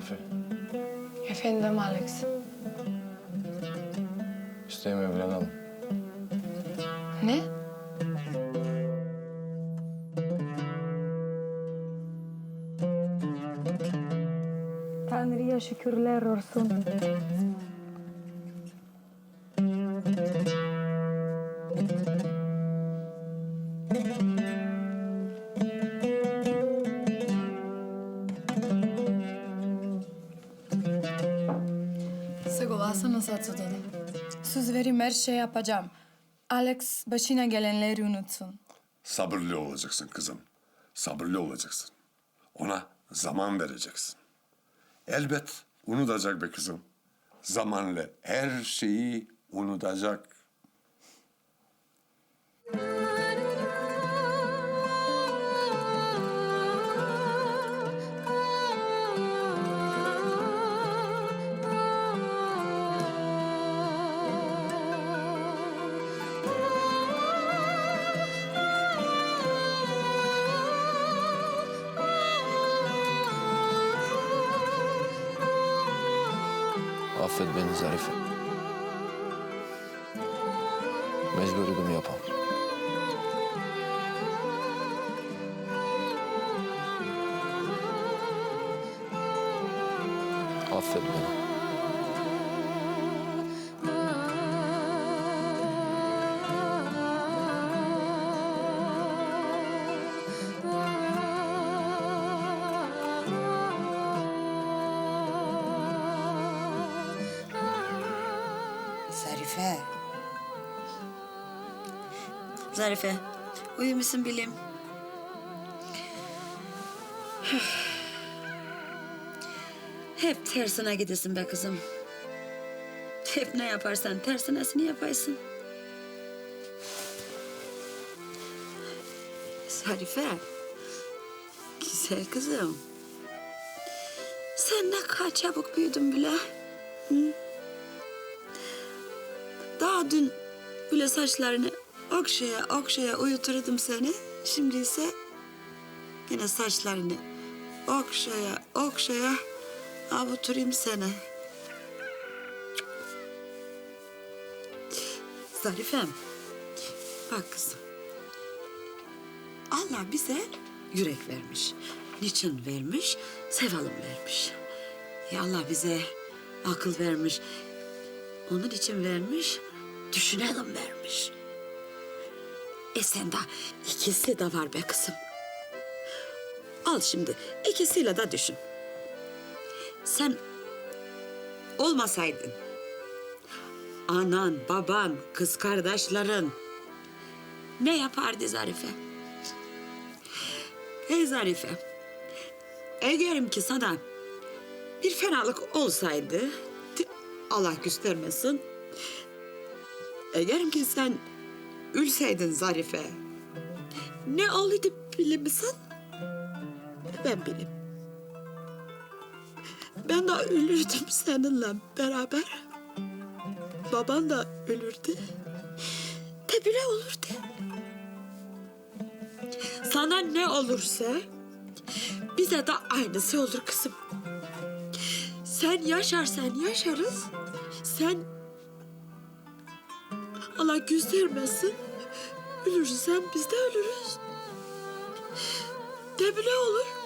Safi, Efendim Alex. isteğimi evlenelim. Ne? Tanrı'ya şükürler olsun. Sego alsana satı dedi. Söz vereyim her şey yapacağım. Alex başına gelenleri unutsun. Sabırlı olacaksın kızım. Sabırlı olacaksın. Ona zaman vereceksin. Elbet unutacak be kızım. Zamanla her şeyi unutacak. Affet beni Zarife. Mecbur idim yapam. Affet beni. Zarife. Zarife, uyumuşsun bilim. Hep tersine gidesin be kızım. Hep ne yaparsan tersinesini yapaysın. Zarife, güzel kızım. Sen ne kadar çabuk büyüdün bile. Daha dün böyle saçlarını okşaya okşaya uyuturdum seni. Şimdi ise yine saçlarını okşaya okşaya avuturayım seni. Zarifem, bak kızım. Allah bize yürek vermiş. Niçin vermiş? Sevalım vermiş. Ya Allah bize akıl vermiş. Onun için vermiş, düşünelim vermiş. E sen de ikisi de var be kızım. Al şimdi ikisiyle de düşün. Sen olmasaydın, anan, baban, kız kardeşlerin ne yapardı Zarife? Hey Zarife, eğerim ki sana bir fenalık olsaydı, Allah göstermesin. Eğer ki sen ülseydin Zarife, ne olurdu bilir misin? Ben bileyim. Ben de ölürdüm seninle beraber. Baban da ölürdü. De bile olurdu. Sana ne olursa bize de aynısı olur kızım. Sen yaşarsan yaşarız. Sen Allah göstermesin. Ölürsen biz de ölürüz. De bile olur.